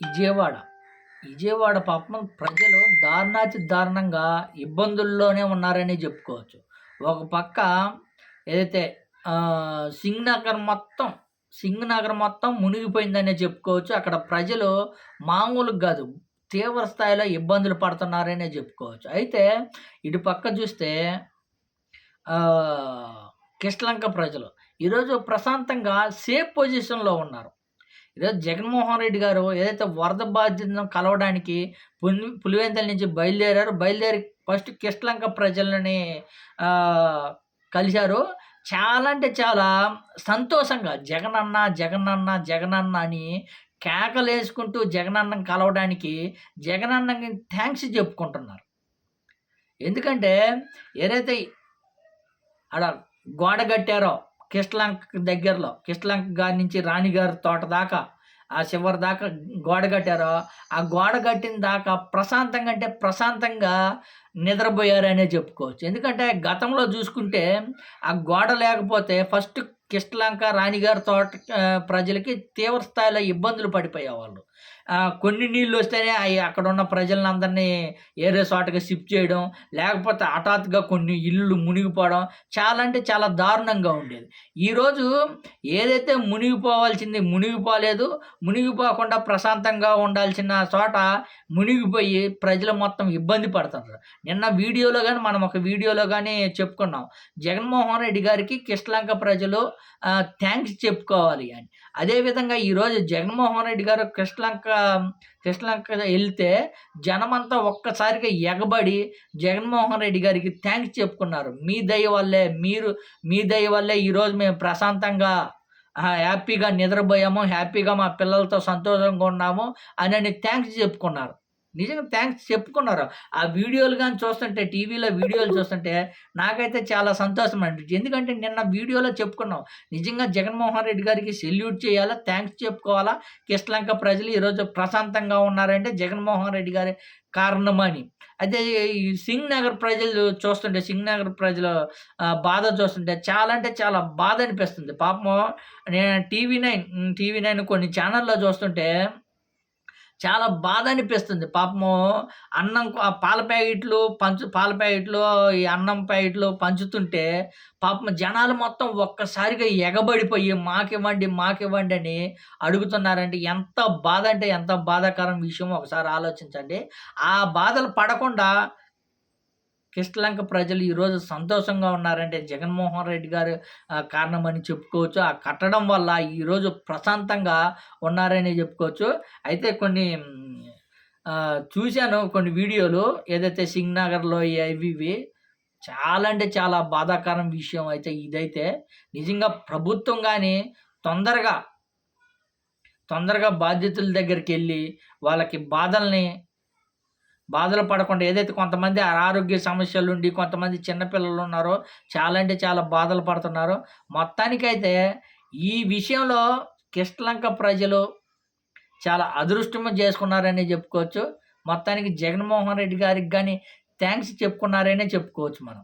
విజయవాడ. విజయవాడ పాపం ప్రజలు దారుణాతి దారుణంగా ఇబ్బందుల్లోనే ఉన్నారని చెప్పుకోవచ్చు. ఒక పక్క ఏదైతే సింగ్ నగర్ మొత్తం సింగ్ నగర్ మొత్తం మునిగిపోయిందనే చెప్పుకోవచ్చు. అక్కడ ప్రజలు మామూలుగా కాదు తీవ్ర స్థాయిలో ఇబ్బందులు పడుతున్నారనే చెప్పుకోవచ్చు. అయితే ఇటు పక్క చూస్తే కిష్లంక ప్రజలు ఈరోజు ప్రశాంతంగా సేఫ్ పొజిషన్లో ఉన్నారు. ఈరోజు జగన్మోహన్ రెడ్డి గారు ఏదైతే వరద బాధ్యతను కలవడానికి పులి పులివెందుల నుంచి బయలుదేరారు బయలుదేరి ఫస్ట్ కిష్లంక ప్రజలని కలిశారు. చాలా అంటే చాలా సంతోషంగా జగనన్న జగనన్న జగనన్న అని కేకలు వేసుకుంటూ జగనన్నం కలవడానికి జగనన్నకి థ్యాంక్స్ చెప్పుకుంటున్నారు. ఎందుకంటే ఏదైతే ఆడ గోడ కట్టారో కిష్లంక దగ్గరలో కిష్లంక గారి నుంచి రాణిగారి తోట దాకా ఆ చివరి దాకా గోడ కట్టారో ఆ గోడ కట్టిన దాకా ప్రశాంతంగా అంటే ప్రశాంతంగా నిద్రపోయారనే చెప్పుకోవచ్చు. ఎందుకంటే గతంలో చూసుకుంటే ఆ గోడ లేకపోతే ఫస్ట్ కిష్లంక రాణిగారి తోట ప్రజలకి తీవ్ర స్థాయిలో ఇబ్బందులు పడిపోయేవాళ్ళు. కొన్ని నీళ్ళు వస్తేనే అవి అక్కడ ఉన్న ప్రజలందరినీ ఏరే చోటకి షిఫ్ట్ చేయడం లేకపోతే హఠాత్తుగా కొన్ని ఇల్లు మునిగిపోవడం చాలా అంటే చాలా దారుణంగా ఉండేది. ఈరోజు ఏదైతే మునిగిపోవాల్సింది మునిగిపోలేదు మునిగిపోకుండా ప్రశాంతంగా ఉండాల్సిన చోట మునిగిపోయి ప్రజలు మొత్తం ఇబ్బంది పడుతున్నారు. నిన్న వీడియోలో కానీ మనం ఒక వీడియోలో కానీ చెప్పుకున్నాం. జగన్మోహన్ రెడ్డి గారికి కిష్లంక ప్రజలు థ్యాంక్స్ చెప్పుకోవాలి అని. అదేవిధంగా ఈరోజు జగన్మోహన్ రెడ్డి గారు కృష్ణలంక కృష్ణలంక వెళ్తే జనమంతా ఒక్కసారిగా ఎగబడి జగన్మోహన్ రెడ్డి గారికి థ్యాంక్స్ చెప్పుకున్నారు. మీ దయ వల్లే మీరు మీ దయ వల్లే ఈరోజు మేము ప్రశాంతంగా హ్యాపీగా నిద్రపోయాము హ్యాపీగా మా పిల్లలతో సంతోషంగా ఉన్నాము అని అని థ్యాంక్స్ చెప్పుకున్నారు. నిజంగా థ్యాంక్స్ చెప్పుకున్నారు. ఆ వీడియోలు కానీ చూస్తుంటే టీవీలో వీడియోలు చూస్తుంటే నాకైతే చాలా సంతోషం అనిపించింది ఎందుకంటే నిన్న వీడియోలో చెప్పుకున్నాం. నిజంగా జగన్మోహన్ రెడ్డి గారికి సెల్యూట్ చేయాలా థ్యాంక్స్ చెప్పుకోవాలా? కిష్లంక ప్రజలు ఈరోజు ప్రశాంతంగా ఉన్నారంటే జగన్మోహన్ రెడ్డి గారి కారణమని. అయితే ఈ సింగ్ నగర్ ప్రజలు చూస్తుంటే సింగ్ నగర్ ప్రజల బాధ చూస్తుంటే చాలా అంటే చాలా బాధ అనిపిస్తుంది. పాపం నేను టీవీ నైన్ టీవీ నైన్ కొన్ని ఛానల్లో చూస్తుంటే చాలా బాధ అనిపిస్తుంది. పాపము అన్నం పాల ప్యాకెట్లు పంచు పాల ప్యాకెట్లు ఈ అన్నం ప్యాకెట్లు పంచుతుంటే పాపం జనాలు మొత్తం ఒక్కసారిగా ఎగబడిపోయి మాకివ్వండి మాకివ్వండి అని అడుగుతున్నారంటే ఎంత బాధ అంటే ఎంత బాధాకరం విషయం ఒకసారి ఆలోచించండి. ఆ బాధలు పడకుండా కిష్టలంక ప్రజలు ఈరోజు సంతోషంగా ఉన్నారంటే జగన్మోహన్ రెడ్డి గారు కారణమని చెప్పుకోవచ్చు. ఆ కట్టడం వల్ల ఈరోజు ప్రశాంతంగా ఉన్నారని చెప్పుకోవచ్చు. అయితే కొన్ని చూశాను కొన్ని వీడియోలు. ఏదైతే సింగ్ నగర్లో ఇవి ఇవి చాలా అంటే చాలా బాధాకరం విషయం అయితే ఇదైతే. నిజంగా ప్రభుత్వం కానీ తొందరగా తొందరగా బాధ్యతల దగ్గరికి వెళ్ళి వాళ్ళకి బాధల్ని బాధలు పడకుండా ఏదైతే కొంతమంది అనారోగ్య సమస్యలు ఉండి కొంతమంది చిన్నపిల్లలు ఉన్నారో చాలా అంటే చాలా బాధలు పడుతున్నారో. మొత్తానికైతే ఈ విషయంలో కిష్లంక ప్రజలు చాలా అదృష్టం చేసుకున్నారని చెప్పుకోవచ్చు. మొత్తానికి జగన్మోహన్ రెడ్డి గారికి కానీ థ్యాంక్స్ చెప్పుకున్నారనే చెప్పుకోవచ్చు మనం.